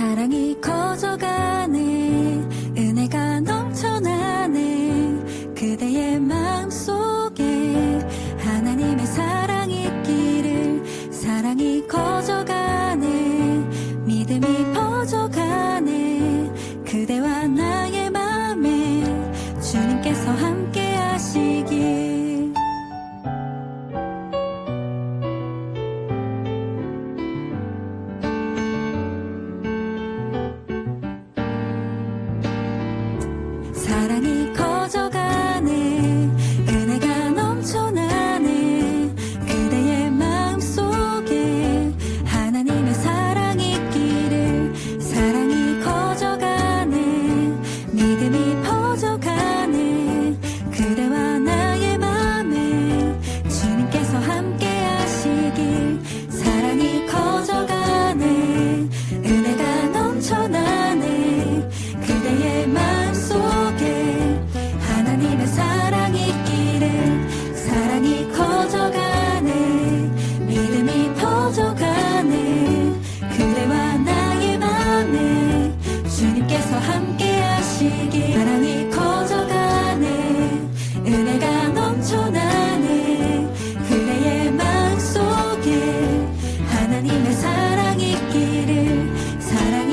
사랑이 커져가네. 은혜가 넘쳐나네. 그대의 마음속에 하나님의 사랑이 있기를 사랑이 커져가네. 믿음이 퍼져가네. 그대와 나의 맘에 주님께서 그대와 나의 맘에 주님께서 함께 하시길 사랑 있기를 사랑